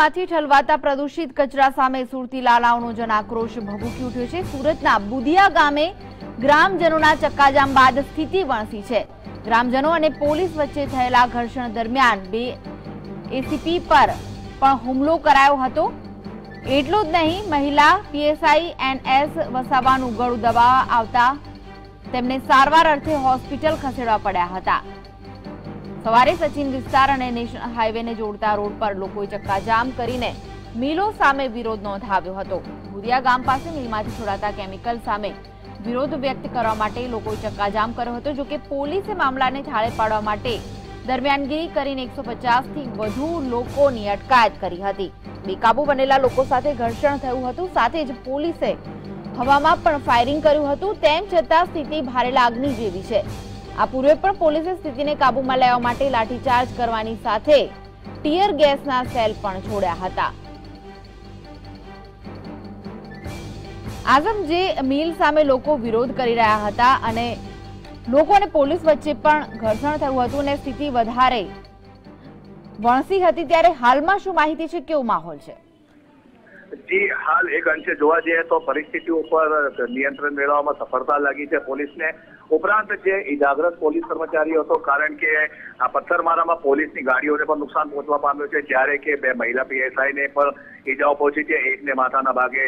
પાઇપમાંથી ઠલવાતા પ્રદૂષિત કચરા સામે સુરતી લાલાઓનો જન આક્રોશ ભભૂકી ઉઠ્યો છે. સુરતના બુધિયા ગામે ગ્રામજનોના ચક્કાજામ બાદ સ્થિતિ વણસી છે. ગ્રામજનો અને પોલીસ વચ્ચે થયેલા ઘર્ષણ દરમિયાન બે એસીપી પર પણ હુમલો કરાયો હતો. એટલું જ નહીં, મહિલા પીએસઆઈ એનએસ વસાવાનું ગળું દબાવવા આવતા તેમને સારવાર અર્થે હોસ્પિટલ ખસેડવા પડ્યા હતા. સવારે સચિન વિસ્તાર અને નેશનલ હાઈવેને જોડતા રોડ પર લોકોએ ચક્કાજામ કરીને મિલો સામે વિરોધ નોંધાવ્યો હતો. ભુરિયા ગામ પાસે મિલમાંથી છોડાતા કેમિકલ સામે વિરોધ વ્યક્ત કરવા માટે લોકોએ ચક્કાજામ કર્યો હતો, જોકે પોલીસે મામલાને થાળે પાડવા માટે દરમિયાનગીરી કરીને એકસો થી વધુ લોકોની અટકાયત કરી હતી. બેકાબુ બનેલા લોકો સાથે ઘર્ષણ થયું હતું, સાથે જ પોલીસે હવામાં પણ ફાયરિંગ કર્યું હતું, તેમ છતાં સ્થિતિ ભારે લાગણી જેવી છે. આ પૂર્વે પણ પોલીસે સ્થિતિને કાબૂમાં લેવા માટે લાઠીચાર્જ કરવાની સાથે ટીયર ગેસના સેલ પણ છોડ્યા હતા. આઝમ જે મિલ સામે લોકો વિરોધ કરી રહ્યા હતા અને લોકો અને પોલીસ વચ્ચે પણ ઘર્ષણ થયું હતું અને સ્થિતિ વધારે વણસી હતી ત્યારે હાલમાં શું માહિતી છે, કેવો માહોલ છે? જી હાલ એક અંશે જોવા જઈએ તો પરિસ્થિતિ ઉપર નિયંત્રણ મેળવવામાં સફળતા લાગી છે પોલીસને. ઉપરાંત જે ઇજાગ્રસ્ત પોલીસ કર્મચારીઓ હતો, કારણ કે આ પથ્થરમારામાં પોલીસની ગાડીઓને પણ નુકસાન પહોંચવા પામ્યું છે, જ્યારે કે બે મહિલા પીએસઆઈને પણ ઈજાઓ પહોંચી છે, એકને માથાના ભાગે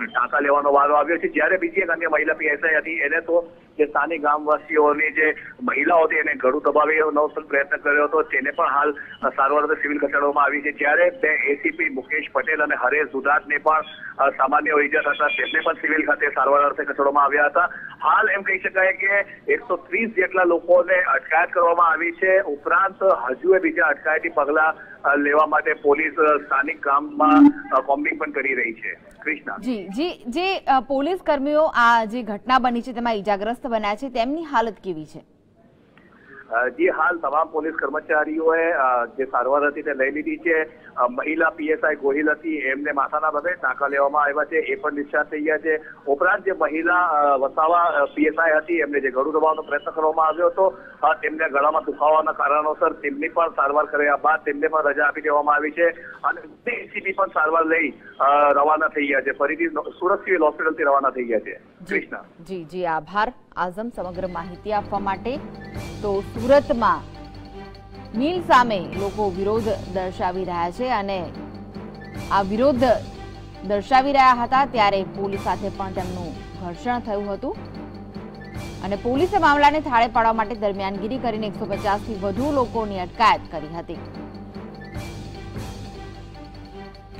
ટાંકા લેવાનો વારો આવ્યો છે. જ્યારે બીજી એક અન્ય મહિલા પીએસઆઈ હતી, એને તો જે સ્થાનિક ગામવાસીઓની જે મહિલાઓ હતી એને ગળું દબાવી નવસલ પ્રયત્ન કર્યો હતો. તેને પણ હાલ સારવાર સિવિલ ખસેડવામાં આવી છે. જ્યારે બે એસીપી મુકેશ પટેલ અને હરેશ દુધાતને પણ સામાન્ય ઇજા હતા. તેમને પણ સિવિલ ખાતે સારવાર અર્થે ખસેડવામાં આવ્યા હતા. હાલ એમ કહી શકાય કે એકસો જેટલા લોકોને અટકાયત કરવામાં આવી છે. ઉપરાંત હજુ બીજા અટકાયતી પગલા લેવા માટે પોલીસ સ્થાનિક ગામમાં કોમ્બિંગ પણ કરી રહી છે. કૃષ્ણા. જી જી, જે પોલીસ કર્મીઓ આ જે ઘટના બની છે તેમાં ઈજાગ્રસ્ત બન્યા છે તેમની હાલત કેવી છે? જી હાલ તમામ પોલીસ કર્મચારીઓએ જે સારવાર હતી તે લઈ લીધી છે. મહિલા પીએસઆઈ ગોહિલ હતી એમને માથાના ભાગે ટાંકા લેવામાં આવ્યા છે એ પણ ડિસ્ચાર્જ થઈ ગયા છે. ઉપરાંત જે મહિલા વસાવા પીએસઆઈ હતી એમને જે ગળું દબાવવાનો પ્રયત્ન કરવામાં આવ્યો હતો તેમને ગળામાં દુખાવાના કારણોસર તેમની પણ સારવાર કર્યા બાદ તેમને પણ રજા આપી દેવામાં આવી છે અને એસીપી પણ સારવાર લઈ રવાના થઈ ગયા છે. ફરીથી સુરત સિવિલ હોસ્પિટલથી રવાના થઈ ગયા છે. કૃષ્ણ. જી જી આભાર. આઝમ સમગ્ર માહિતી આપવા માટે તો સુરતમાં મિલ સામે લોકો વિરોધ દર્શાવી રહ્યા છે અને આ વિરોધ દર્શાવી રહ્યા હતા ત્યારે પોલીસ સાથે પણ તેમનું ઘર્ષણ થયું હતું. અને પોલીસે મામલાને થાળે પાડવા માટે દરમિયાનગીરી કરીને એકસો પચાસથી વધુ લોકોની અટકાયત કરી હતી.